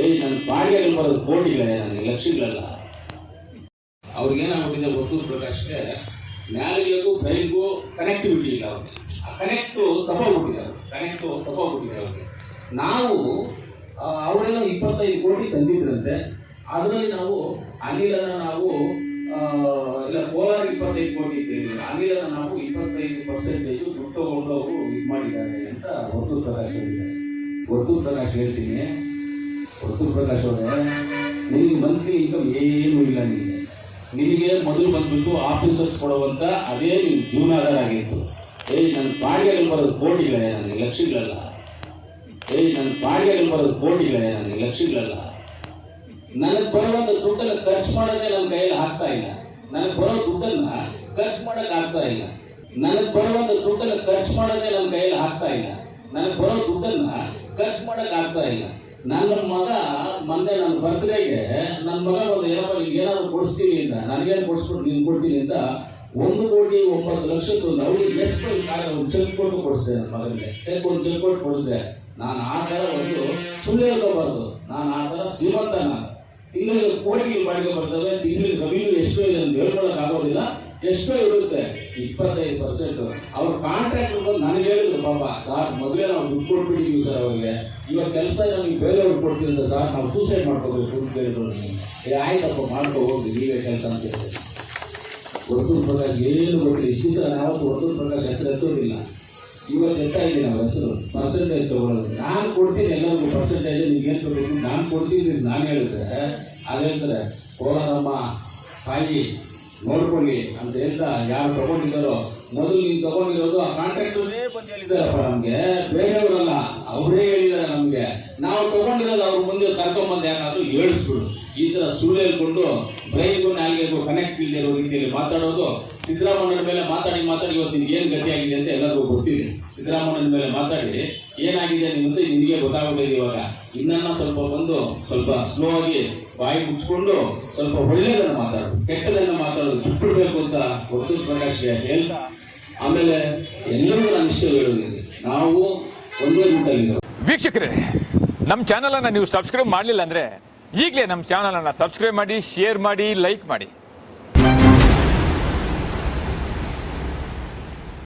ಏಯ್, ನನ್ನ ಬಾಡಿಗೆಗಳು ಬರೋದು ಕೋಟಿಗಳೇ ನನಗೆ ಲಕ್ಷಗಳಲ್ಲ. ಅವ್ರಿಗೇನಾಗ್ಬಿಟ್ಟಿದೆ ವರ್ತೂರ್ ಪ್ರಕಾಶ್ಗೆ ನ್ಯಾಯಾಲಯಕ್ಕೂ ಬ್ರೈನ್ಗೂ ಕನೆಕ್ಟಿವಿಟಿ ಇಲ್ಲ ಅವ್ರಿಗೆ. ಆ ಕನೆಕ್ಟು ತಗೋಗ್ಬಿಟ್ಟಿದೆ ಅವ್ರು. ಕನೆಕ್ಟು ತಗೋಗ್ಬಿಟ್ಟಿದೆ ಅವ್ರಿಗೆ. ನಾವು ಅವರೆಲ್ಲ ಇಪ್ಪತ್ತೈದು ಕೋಟಿ ತಂದಿದ್ರಂತೆ. ಅದರಲ್ಲಿ ನಾವು ಅನಿಲನ ನಾವು ಇಲ್ಲ, ಕೋಲಾರ ಇಪ್ಪತ್ತೈದು ಕೋಟಿ ಇದ್ದೇವೆ. ಅನಿಲನ ನಾವು ಇಪ್ಪತ್ತೈದು ಪರ್ಸೆಂಟೇಜು ದುಡ್ಡು ತಗೊಂಡು ಅವರು ಇದು ಮಾಡಿದ್ದಾರೆ ಅಂತ ವರ್ತೂರ್ ತರ ಹೇಳಿದ್ದಾರೆ ವರ್ತೂರ್ ತರ ಹೇಳ್ತೀನಿ. ವರ್ತೂರ್ ಪ್ರಕಾಶ್ ಅವರೇ ನಿನಗೆ ಮಂತ್ಲಿ ಇನ್ಕಮ್ ಏನೂ ಇಲ್ಲ ನಿನಗೆ. ನಿನಗೆ ಮೊದಲು ಬಂದ್ಬಿಟ್ಟು ಆಫೀಸರ್ಸ್ ಕೊಡುವಂಥ ಅದೇ ನಿನ್ನ ಜೀವನಾಧಾರ ಆಗಿತ್ತು. ಏಯ್ ನನ್ನ ಬಾಡಿಗೆಗಳು ಬರೋದು ಕೋಟಿಗಳೇ, ನನಗೆ ಲಕ್ಷಗಳಲ್ಲ. ಏಯ್ ನನ್ನ ಬಾಡಿಗೆಗಳು ಬರೋದು ಕೋಟಿಗಳೇ, ನನಗೆ ಲಕ್ಷಗಳಲ್ಲ. ನನಗೆ ಬರುವಂಥ ದುಡ್ಡನ್ನು ಖರ್ಚು ಮಾಡೋದೇ ನನ್ನ ಕೈಯಲ್ಲಿ ಆಗ್ತಾ ಇಲ್ಲ. ನನಗೆ ಬರೋ ದುಡ್ಡನ್ನು ಖರ್ಚು ಮಾಡೋಕೆ ಆಗ್ತಾ ಇಲ್ಲ. ನನಗೆ ಬರುವಂಥ ದುಡ್ಡನ್ನು ಖರ್ಚು ಮಾಡೋದೇ ನನ್ನ ಕೈಯಲ್ಲಿ ಆಗ್ತಾ ಇಲ್ಲ. ನನಗೆ ಬರೋ ದುಡ್ಡನ್ನು ಖರ್ಚು ಮಾಡೋಕೆ ಆಗ್ತಾ ಇಲ್ಲ. ನನ್ನ ಮಗ, ಮೊನ್ನೆ ನನ್ನ ಬರ್ತ್ಡೇಗೆ ನನ್ನ ಮಗ ಒಂದು ಏನಪ್ಪ ನಿಮ್ಗೆ ಏನಾದ್ರು ಕೊಡಿಸ್ತೀನಿ ಅಂತ, ನನಗೇನು ಕೊಡಿಸ್ಬಿಟ್ಟು ನೀನು ಕೊಡ್ತೀನಿ ಅಂತ ಒಂದು ಕೋಟಿ ಒಂಬತ್ತು ಲಕ್ಷದ್ದು ಕಾರ್ಯ ಒಂದು ಚೆಕ್ ಕೊಟ್ಟು ಕೊಡಿಸಿದೆ ನನ್ನ ಮಗನಿಗೆ. ಚೆಕ್ ಒಂದು ಚೆಕ್ ಕೊಟ್ಟು ಕೊಡಿಸಿದೆ. ನಾನು ಆ ಥರ ಒಂದು ಸುಳ್ಳು ಹೇಳ್ಕೋಬಾರ್ದು. ನಾನು ಆ ಥರ ಶ್ರೀಮಂತ ನಾನು. ತಿಂಗಳಿಗೆ ಕೋಟಿಗೆ ಬಾಡಿಗೆ ಬರ್ತವೆ ತಿಂಗಳಿಗೆ ರೆವಿನ್ಯೂ ಎಷ್ಟೋ ಇದೆ ಅಂತ ಹೇಳ್ಕೊಳಕ್ ಆಗೋದಿಲ್ಲ. ಎಷ್ಟೋ ಇರುತ್ತೆ, ಇಪ್ಪತ್ತೈದು ಪರ್ಸೆಂಟ್ ಅವ್ರ ಕಾಂಟ್ರಾಕ್ಟ್ ಬಂದು ನನಗೆ ಹೇಳಿದ್ರು, ಪಾಪ, ಸರ್ ಮೊದಲೇ ನಾವು ದುಡ್ಡು ಕೊಟ್ಬಿಟ್ಟಿದ್ದೀವಿ ಸರ್ ಅವ್ರಿಗೆ. ಇವಾಗ ಕೆಲಸ ನಮಗೆ ಬೇರೆಯವ್ರಿಗೆ ಕೊಡ್ತೀನಿ ಅಂತ ಸರ್, ನಾವು ಸೂಸೈಡ್ ಮಾಡ್ಕೋಬೇಕು ಅಂತ ಹೇಳಿದ್ರು ನನಗೆ. ಆಯ್ತಪ್ಪ, ಮಾಡ್ಕೊ ಹೋಗಿ ನೀವೇ ಕೆಲಸ ಅಂತ ಹೇಳಿದ್ರು. ವರ್ತೂರ್ ಪ್ರಕಾಶ್ ಏನು ಗೊತ್ತಿಲ್ಲ, ಇಷ್ಟು ಸರ್ ಯಾವತ್ತು ವರ್ತೂರ್ ಪ್ರಕಾಶ್ ಹೆಸರು ಎತ್ತೋದಿಲ್ಲ. ಇವತ್ತು ಹೇಳ್ತಾ ಇದ್ದೀನಿ ಅವ್ರ ಹೆಸರು ಪರ್ಸೆಂಟೇಜ್ ತಗೊಳ್ಳೋದು ನಾನು ಕೊಡ್ತೀನಿ ಎಲ್ಲರಿಗೂ ಪರ್ಸೆಂಟೇಜ್ ನಿಮ್ಗೆ ಏನು ಕೊಡಬೇಕು ನಾನು ಕೊಡ್ತೀನಿ ನಾನು ಹೇಳಿದ್ರೆ ಅದು ಹೇಳ್ತಾರೆ ಕೋಲಾರಮ್ಮ ತಾಯಿ, ನೋಡ್ಕೊಳ್ಳಿ ಅಂತ ಹೇಳ್ತಾ ಯಾರು ತಗೊಂಡಿದ್ದಾರೋ, ಮೊದಲು ನೀನು ತಗೊಂಡಿರೋದು ಆ ಕಾಂಟ್ರಾಕ್ಟರ್ನೇ ಬಂದು ಹೇಳಿದಾರಪ್ಪ ನಮಗೆ. ಬೇರೆಯವರಲ್ಲ, ಅವರೇ ತಗೊಂಡಿರೋದು ಅವ್ರ ಮುಂದೆ ಕರ್ಕೊಂಬಂದು ಯಾಕಾದ್ರೂ ಹೇಳಿಸ್ಬಿಡು ಈ ಥರ ಸುಳ್ಳು ಹೇಳ್ಕೊಂಡು ಬ್ರೈನ್ಗೂ ನಾಲ್ಗೆಗೂ ಕನೆಕ್ಟ್ ಇರೋ ರೀತಿಯಲ್ಲಿ ಮಾತಾಡೋದು ಸಿದ್ದರಾಮಯ್ಯನ ಮೇಲೆ ಮಾತಾಡಿ ಮಾತಾಡಿ ಇವತ್ತು ನಿಮ್ಗೆ ಏನು ಗತಿ ಆಗಿದೆ ಅಂತ ಎಲ್ಲರಿಗೂ ಗೊತ್ತಿದೆ. ಸಿದ್ದರಾಮಯ್ಯನ ಮೇಲೆ ಮಾತಾಡಿ ಏನಾಗಿದೆ ನಿಮ್ಮಂತ ನಿಮಗೆ ಗೊತ್ತಾಗೋದಿದೆ ಇವಾಗ. ಇನ್ನನ್ನ ಸ್ವಲ್ಪ ಬಂದು ಸ್ವಲ್ಪ ಸ್ಲೋ ಆಗಿ ಬಾಯಿ ಮುಚ್ಕೊಂಡು ಸ್ವಲ್ಪ ಒಳ್ಳೆಯದನ್ನು ಮಾತಾಡೋದು ಕೆಟ್ಟದನ್ನು ಮಾತಾಡೋದು ಬಿಟ್ಬಿಡ್ಬೇಕು ಅಂತ ಗೊತ್ತು ಪ್ರಕಾಶ್ ಹೇಳ್ತಾ. ಆಮೇಲೆ ಎಲ್ಲರಿಗೂ ನಾನು ಇಷ್ಟ ಹೇಳೋದಿದೆ. ನಾವು ಒಂದೇ ರೂಟಲ್ಲಿರೋ ವೀಕ್ಷಕರೇ ನಮ್ಮ ಚಾನಲನ್ನು ನೀವು ಸಬ್ಸ್ಕ್ರೈಬ್ ಮಾಡಲಿಲ್ಲ ಅಂದರೆ ಈಗಲೇ ನಮ್ಮ ಚಾನಲನ್ನು ಸಬ್ಸ್ಕ್ರೈಬ್ ಮಾಡಿ ಶೇರ್ ಮಾಡಿ ಲೈಕ್ ಮಾಡಿ.